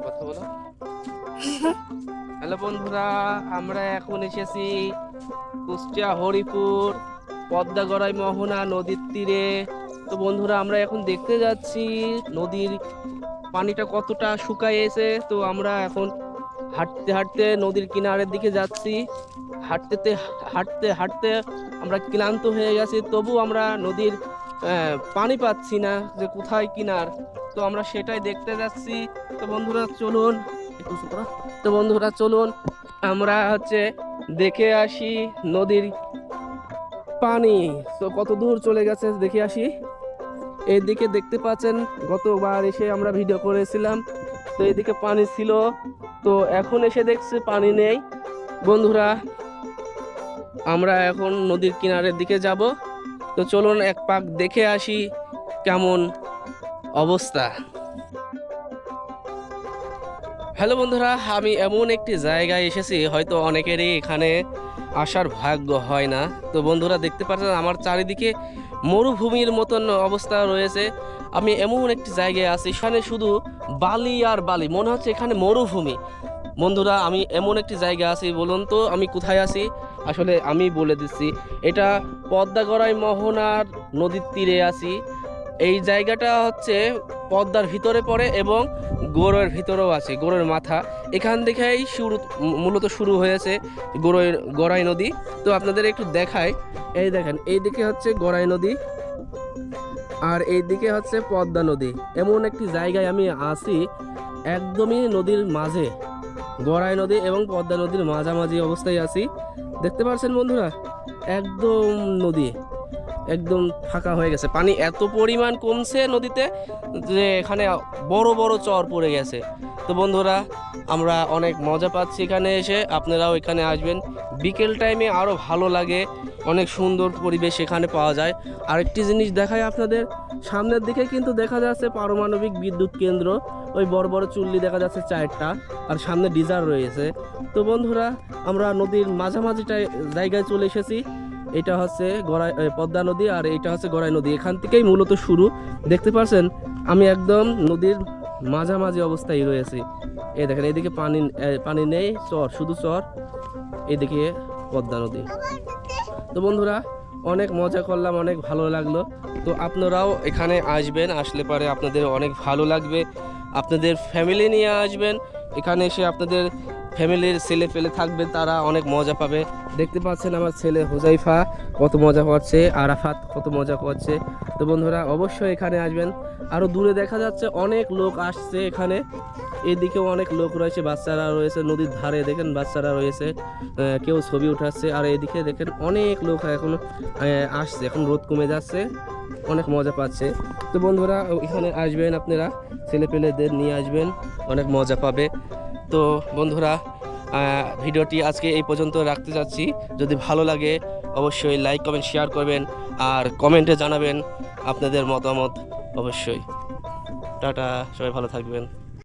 কথা বলো। হ্যালো বন্ধুরা আমরা এখন এসেছি কুষ্টিয়া হরিপুর পদ্মাগড়াই মোহনা নদীর তীরে। তো বন্ধুরা আমরা এখন দেখতে যাচ্ছি নদীর পানিটা কতটা শুকাইয়েছে তো আমরা এখন হাঁটতে হাঁটতে নদীর কিনারের দিকে যাচ্ছি। হাঁটতে হাঁটতে হাঁটতে আমরা ক্লান্ত হয়ে গেছি তবু আমরা নদীর পানি পাচ্ছি না যে কোথায় কিনার। তো আমরা সেটাই দেখতে যাচ্ছি। তো বন্ধুরা, চলুন। তো বন্ধুরা, চলুন। আমরা হচ্ছে দেখে আসি নদীর পানি। তো কত দূর চলে গেছে দেখে আসি। এইদিকে দেখতে পাচ্ছেন, গতবার এসে আমরা ভিডিও করেছিলাম। তো এদিকে পানি ছিল। তো এখন এসে দেখছি পানি নেই। বন্ধুরা, আমরা এখন নদীর কিনারের দিকে যাব। তো চলুন এক পাক দেখে আসি কেমন অবস্থা। হ্যালো বন্ধুরা, আমি এমন একটি জায়গায় এসেছি, হয়তো অনেকেরই এখানে আসার ভাগ্য হয় না। তো বন্ধুরা, দেখতে পাচ্ছেন আমার চারিদিকে মরুভূমির মতন অবস্থা রয়েছে। আমি এমন একটি জায়গায় আছি, এখানে শুধু বালি আর বালি, মনে হচ্ছে এখানে মরুভূমি। বন্ধুরা, আমি এমন একটি জায়গা আছি, বলুন তো আমি কোথায় আছি? আসলে আমি বলে দিচ্ছি, এটা পদ্মাগড়াই মোহনার নদীর তীরে আছি। এই জায়গাটা হচ্ছে পদ্মার ভিতরে পড়ে এবং গোড়ের ভিতরেও আছে গোড়ের মাথা। এখান থেকেই শুরু, মূলত শুরু হয়েছে গোড়ের গড়াই নদী। তো আপনাদের একটু দেখাই, এই দেখেন এইদিকে হচ্ছে গড়াই নদী আর এইদিকে হচ্ছে পদ্মা নদী। এমন একটি জায়গায় আমি আছি, একদমই নদীর মাঝে। গড়াই নদী এবং পদ্মা নদীর মাঝামাঝি অবস্থায় আছি। দেখতে পাচ্ছেন বন্ধুরা একদম নদী। একদম ফাঁকা হয়ে গেছে। পানি এত পরিমাণ কমছে নদীতে যে এখানে বড় বড় চর পড়ে গেছে। তো বন্ধুরা, আমরা অনেক মজা পাচ্ছি এখানে এসে। আপনারাও এখানে আসবেন। বিকেল টাইমে আরও ভালো লাগে। অনেক সুন্দর পরিবেশ এখানে পাওয়া যায়। আরেকটি জিনিস দেখায় আপনাদের। সামনের দিকে কিন্তু দেখা যাচ্ছে পারমাণবিক বিদ্যুৎ কেন্দ্র। ওই বড় বড় চুল্লি দেখা যাচ্ছে চারটা আর সামনে ডিজার রয়েছে। তো বন্ধুরা, আমরা নদীর মাঝামাঝিটায় জায়গায় চলে এসেছি। এটা হচ্ছে গড়াই পদ্মা নদী আর এটা হচ্ছে গড়াই নদী। এখান থেকেই মূলত শুরু। দেখতে পাচ্ছেন আমি একদম নদীর মাঝামাঝি অবস্থায় রয়েছি। এই দেখেন, এইদিকে পানি পানি নেই, চর, শুধু চর। এদিকে পদ্মা নদী। তো বন্ধুরা, অনেক মজা করলাম, অনেক ভালো লাগল। তো আপনারাও এখানে আসবেন, আসলে পরে আপনাদের অনেক ভালো লাগবে। আপনাদের ফ্যামিলি নিয়ে আসবেন, এখানে এসে আপনাদের ফ্যামিলির ছেলে ফেলে থাকবে, তারা অনেক মজা পাবে। দেখতে পাচ্ছেন আমার ছেলে হুজাইফা, কত মজা করছে, আরাফাত কত মজা করছে। তো বন্ধুরা, অবশ্যই এখানে আসবেন। আরও দূরে দেখা যাচ্ছে, অনেক লোক আসছে এখানে। এদিকেও অনেক লোক রয়েছে, বাচ্চারা রয়েছে নদীর ধারে, দেখেন বাচ্চারা রয়েছে কেউ ছবি উঠাচ্ছে। আর এদিকে দেখেন অনেক লোক এখন আসছে, এখন রোদ কমে যাচ্ছে, অনেক মজা পাচ্ছে। তো বন্ধুরা, এখানে আসবেন আপনারা, ছেলে পেলেদের নিয়ে আসবেন, অনেক মজা পাবে। তো বন্ধুরা ভিডিওটি আজকে এই পর্যন্ত রাখতে যাচ্ছি। যদি ভালো লাগে, অবশ্যই লাইক কমেন্ট শেয়ার করবেন আর কমেন্টে জানাবেন আপনাদের মতামত অবশ্যই। টাটা, সবাই ভালো থাকবেন।